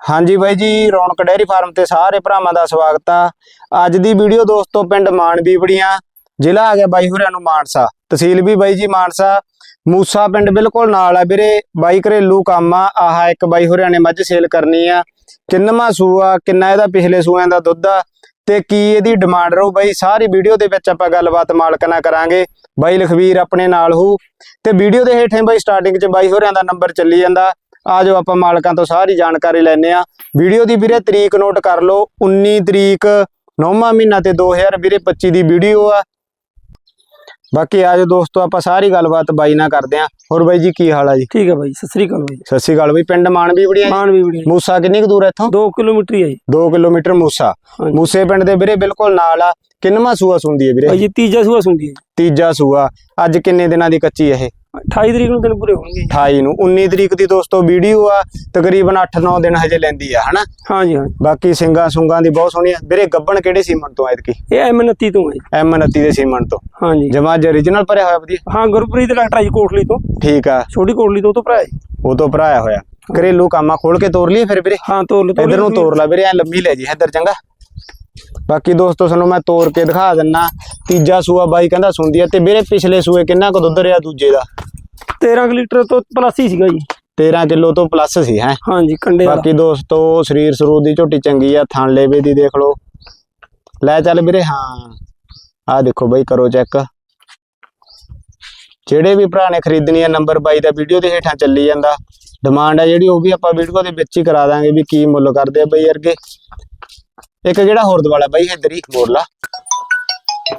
ਹਾਂਜੀ ਬਾਈ ਜੀ, ਰੌਣਕ ਡੈਰੀ ਫਾਰਮ ਤੇ ਸਾਰੇ ਭਰਾਵਾਂ ਦਾ ਸਵਾਗਤ ਆ। ਅੱਜ ਦੀ ਵੀਡੀਓ ਦੋਸਤੋ, ਪਿੰਡ ਮਾਨਵੀਪੜੀਆਂ ਜ਼ਿਲ੍ਹਾ ਆ ਗਿਆ ਬਾਈ ਹੋਰਿਆਂ ਨੂੰ ਮਾਨਸਾ। ਤਹਿਸੀਲ ਵੀ ਬਾਈ ਜੀ ਮਾਨਸਾ। ਮੂਸਾ ਪਿੰਡ ਬਿਲਕੁਲ ਨਾਲ ਆ ਵੀਰੇ, ਬਾਈ ਘਰੇਲੂ ਕੰਮ ਆ, ਆਹ ਇੱਕ ਬਾਈ ਹੋਰਿਆਂ ਨੇ ਮੱਝ ਸੇਲ ਕਰਨੀ ਆ। ਕਿੰਨਵਾਂ ਸੂਆ, ਕਿੰਨਾ ਇਹਦਾ ਪਿਛਲੇ ਸੂਆਂ ਦਾ ਦੁੱਧ ਆ, ਤੇ ਕੀ ਇਹਦੀ ਡਿਮਾਂਡ ਰਹੂ ਬਾਈ? ਸਾਰੀ ਵੀਡੀਓ ਦੇ ਵਿੱਚ ਆਪਾਂ ਗੱਲਬਾਤ ਮਾਲਕ ਨਾਲ ਕਰਾਂਗੇ। ਬਾਈ ਲਖਵੀਰ ਆਪਣੇ ਨਾਲ ਹੋ। ਤੇ ਵੀਡੀਓ ਦੇ ਹੇਠਾਂ ਬਾਈ ਸਟਾਰਟਿੰਗ 'ਚ ਬਾਈ ਹੋਰਿਆਂ ਦਾ ਨੰਬਰ ਚੱਲੀ ਜਾਂਦਾ। ਆ ਜਾਓ ਆਪਾਂ ਮਾਲਕਾਂ ਤੋਂ ਸਾਰੀ ਜਾਣਕਾਰੀ ਲੈਣੇ ਆ ਵੀਡੀਓ ਦੀ ਵੀਰੇ ਤਰੀਕ ਨੋਟ ਕਰ ਲਓ 19 ਤਰੀਕ 9ਵਾਂ ਮਹੀਨਾ ਤੇ 2000 ਵੀਰੇ 25 ਦੀ ਵੀਡੀਓ ਆ। ਬਾਕੀ ਆ ਜਾਓ ਦੋਸਤੋ ਆਪਾਂ ਸਾਰੀ ਗੱਲਬਾਤ ਬਾਈ ਨਾਲ ਕਰਦੇ ਆ ਹੋਰ ਬਾਈ ਜੀ ਕੀ ਹਾਲ ਆ ਜੀ? ਠੀਕ ਹੈ ਬਾਈ ਸਤਿ ਸ੍ਰੀ ਅਕਾਲ ਬਾਈ ਸਤਿ ਸ਼੍ਰੀ ਅਕਾਲ ਬਾਈ ਪਿੰਡ ਮਾਨਵੀ ਬੜੀਆਂ ਮਾਨ ਵੀ ਬੜੀ ਮੂਸਾ ਕਿੰਨੀ ਕੁ ਦੂਰ ਹੈ ਇੱਥੋਂ? 2 ਕਿਲੋਮੀਟਰ ਹੀ ਹੈ ਜੀ। 2 ਕਿਲੋਮੀਟਰ ਮੂਸਾ। ਮੂਸੇ ਪਿੰਡ ਦੇ ਵੀਰੇ ਬਿਲਕੁਲ ਨਾਲ ਆ। ਕਿੰਨਵਾਂ ਸੂਆ ਸੁੰਦੀ ਹੈ ਵੀਰੇ? ਬਾਈ ਜੀ ਤੀਜਾ ਸੂਆ ਸੁਣਦੀ ਹੈ ਤੀਜਾ ਸੂਆ। ਅੱਜ ਕਿੰਨੇ ਦਿਨਾਂ ਦੀ ਕੱਚੀ ਹੈ ਇਹ? 28 ਤਰੀਕ ਨੂੰ ਦਿਨ ਪੂਰੇ ਹੋਣਗੇ 28 ਨੂੰ 19 ਤਰੀਕ ਦੀ ਦੋਸਤੋ ਵੀਡੀਓ ਆ ਤਕਰੀਬਨ 8-9 ਦਿਨ ਹਜੇ ਲੈਂਦੀ ਆ ਹਨਾ? ਹਾਂਜੀ ਹਾਂ ਬਾਕੀ ਸਿੰਗਾ ਸੁੰਗਾਂ ਦੀ ਬਹੁਤ ਸੋਹਣੀ ਆ ਵੀਰੇ ਗੱਬਣ ਕਿਹੜੇ ਸੀਮਨ ਤੋਂ ਐਤਕੀ? ਇਹ M29 ਤੋਂ ਹੈ ਜੀ। M29 ਦੇ ਸੀਮਨ ਤੋਂ। ਹਾਂਜੀ। ਜਮਾ ਜ origignal ਭਰਿਆ ਹੋਇਆ ਵਧੀਆ? ਹਾਂ ਗੁਰਪ੍ਰੀਤ ਡਾਕਟਰ ਆ ਜੀ ਕੋਟਲੀ ਤੋਂ। ਠੀਕ ਆ। ਛੋਟੀ ਕੋਟਲੀ ਤੋਂ ਉਹ ਤੋਂ ਭਰਾ ਹੈ ਜੀ। ਉਹ ਤੋਂ ਭਰਾਇਆ ਹੋਇਆ। ਘਰੇਲੂ ਕੰਮਾਂ ਖੋਲ ਕੇ ਤੋਰ ਲਈ ਫਿਰ ਵੀਰੇ। ਹਾਂ ਤੋਰ ਲਓ ਇਧਰ ਨੂੰ ਤੋਰ ਲੈ ਵੀਰੇ ਐ ਲੰਮੀ ਲੈ ਜੀ ਇੱਧਰ ਚੰਗਾ। ਬਾਕੀ ਦੋਸਤੋ ਤੁਹਾਨੂੰ ਮੈਂ ਤੋਰ ਕੇ ਦਿਖਾ ਦਿੰਨਾ। ਤੀਜਾ ਸੂਆ ਬਾਈ ਕਹਿੰਦਾ ਸੁਣਦੀ ਆ ਤੇ ਵੀਰੇ ਪਿਛਲੇ ਸੂਏ ਕਿੰਨਾ ਕੁ ਦੁੱਧ ਰਿਹਾ ਦੂਜੇ ਦਾ? 13 ਕੁ ਲੀਟਰ ਤੋਂ ਪਲੱਸ ਹੀ ਸੀਗਾ ਜੀ। 13 ਕਿਲੋ ਤੋਂ ਪਲੱਸ ਸੀ ਹੈ? ਹਾਂਜੀ ਕੰਡੇ ਬਾਕੀ ਦੋਸਤੋ ਸਰੀਰ ਸਰੂਰ ਦੀ ਝੋਟੀ ਚੰਗੀ ਆ ਥਣ ਲੇਵੇ ਦੀ ਦੇਖ ਲਓ। ਲੈ ਚੱਲ ਵੀਰੇ ਹਾਂ। ਆਹ ਦੇਖੋ ਬਾਈ ਕਰੋ ਚੈੱਕ। ਜਿਹੜੇ ਵੀ ਭਰਾ ਨੇ ਖਰੀਦਣੀ ਆ ਨੰਬਰ ਬਾਈ ਦਾ ਵੀਡੀਓ ਦੇ ਹੇਠਾਂ ਚੱਲੀ ਜਾਂਦਾ। ਡਿਮਾਂਡ ਆ ਜਿਹੜੀ ਉਹ ਵੀ ਆਪਾਂ ਵੀਡੀਓ ਦੇ ਵਿੱਚ ਹੀ ਕਰਾ ਦਾਂਗੇ ਵੀ ਕੀ ਮੁੱਲ ਕਰਦੇ ਆ ਬਈ ਅਰਗੇ ਇੱਕ ਜਿਹੜਾ ਹੋਰ ਦਵਾਲਾ ਬਾਈ ਇੱਧਰ ਹੀ ਮੋੜ ਲਾ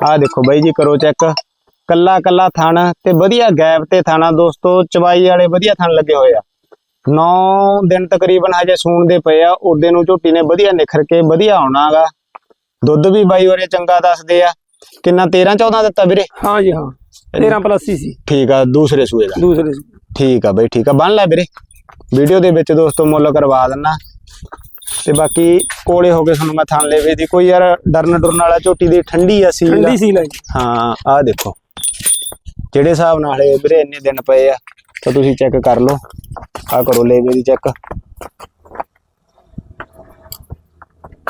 ਆਹ ਦੇਖੋ ਬਾਈ ਜੀ ਕਰੋ ਚੈੱਕ ਕੱਲਾ ਕੱਲਾ ਥਣ ਤੇ ਵਧੀਆ ਗੈਪ ਤੇ ਥਾਣਾ ਦੋਸਤੋ ਚਵਾਈ ਵਾਲੇ ਵਧੀਆ ਥਣ ਲੱਗੇ ਹੋਏ ਆ। 9 ਦਿਨ ਤਕਰੀਬਨ ਹਜੇ ਸੂਣ ਦੇ ਪਏ ਆ ਉਹਦੇ ਨੂੰ ਝੋਟੀ ਨੇ ਵਧੀਆ ਨਿਖਰ ਕੇ ਵਧੀਆ ਆਉਣਾਗਾ ਦੁੱਧ ਵੀ ਬਾਈ ਹੋਰੇ ਚੰਗਾ ਦੱਸਦੇ ਆ। ਕਿੰਨਾ 13 14 ਦਿੱਤਾ ਵੀਰੇ? ਹਾਂਜੀ ਹਾਂ। 13 ਪਲੱਸ ਹੀ ਸੀ। ਠੀਕ ਆ ਦੂਸਰੇ ਸੂਏ ਦਾ। ਦੂਸਰੇ। ਠੀਕ ਆ ਬਈ ਠੀਕ ਆ। ਬੰਨ ਲੈ ਵੀਰੇ। ਵੀਡੀਓ ਦੇ ਵਿੱਚ ਦੋਸਤੋ ਮੁੱਲ ਕਰਵਾ ਦਿੰਨਾ। ਤੇ ਬਾਕੀ ਕੋਲੇ ਹੋ ਕੇ ਤੁਹਾਨੂੰ ਮੈਂ ਥਾਂ ਲੈਵੇ ਦੀ ਕੋਈ ਯਾਰ ਡਰਨ ਡਰਨ ਵਾਲਾ ਝੋਟੀ ਦੀ ਠੰਡੀ ਆ ਸੀ ਠੰਡੀ ਸੀ ਲੈ ਹਾਂ ਆਹ ਦੇਖੋ। ਜਿਹੜੇ ਹਿਸਾਬ ਨਾਲ ਇਹ ਵੀਰੇ ਇੰਨੇ ਦਿਨ ਪਏ ਆ ਤਾਂ ਤੁਸੀਂ ਚੈੱਕ ਕਰ ਲਓ। ਆ ਕਰੋ ਲੇਵੇ ਦੀ ਚੈੱਕ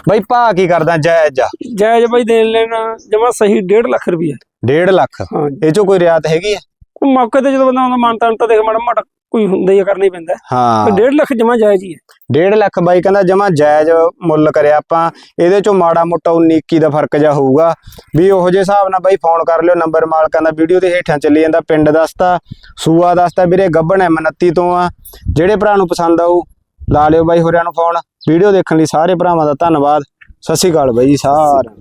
ਬਈ ਭਾ ਕੀ ਕਰਦਾ? ਜਾਇਜ਼ ਆ। ਜਾਇਜ਼ ਬਾਈ ਦੇਣ ਲੈਣਾ ਜਮਾ ਸਹੀ 1.5 ਲੱਖ ਰੁਪਏ 1.5 ਲੱਖ? ਇਹ ਚੋਂ ਕੋਈ ਰਿਆਤ ਹੈਗੀ ਆ? ਮੌਕੇ ਤੇ ਜਦੋਂ ਬੰਦਾ ਆਉਂਦਾ ਮਾਨਤਾ ਤਾਂ ਦੇਖ ਮਾੜਾ ਮਾੜਾ ਕੋਈ ਹੁੰਦਾ ਹੀ ਕਰਨਾ ਹੀ ਪੈਂਦਾ। ਹਾਂ। 1.5 ਲੱਖ ਜਮਾ ਜਾਇਜ਼ ਹੀ ਹੈ 1.5 ਲੱਖ ਬਾਈ ਕਹਿੰਦਾ ਜਮਾ ਜਾਇਜ਼ ਮੁੱਲ ਕਰਿਆ ਆਪਾਂ, ਇਹਦੇ ਚੋਂ ਮਾੜਾ ਮੋਟਾ 19 21 ਦਾ ਫ਼ਰਕ ਜਾ ਹੋਊਗਾ। ਵੀ ਉਹੋ ਜਿਹੇ ਹਿਸਾਬ ਨਾਲ ਬਾਈ ਫੋਨ ਕਰ ਲਿਓ, ਨੰਬਰ ਮਾਲਕਾਂ ਦਾ, ਵੀਡੀਓ ਦੇ ਹੇਠਾਂ ਚੱਲੀ ਜਾਂਦਾ, ਪਿੰਡ ਦੱਸਤਾ, ਸੂਆ ਦੱਸਤਾ, ਵੀਰੇ ਗੱਬਣ M29 ਤੋਂ ਆ। ਜਿਹੜੇ ਭਰਾ ਨੂੰ ਪਸੰਦ ਆਊ, ਲਾ ਲਿਓ ਬਾਈ ਹੋਰਿਆਂ ਨੂੰ ਫੋਨ। ਵੀਡੀਓ ਦੇਖਣ ਲਈ ਸਾਰੇ ਭਰਾਵਾਂ ਦਾ ਧੰਨਵਾਦ। ਸਤਿ ਸ਼੍ਰੀ ਅਕਾਲ ਬਾਈ ਜੀ ਸਾਰਿਆਂ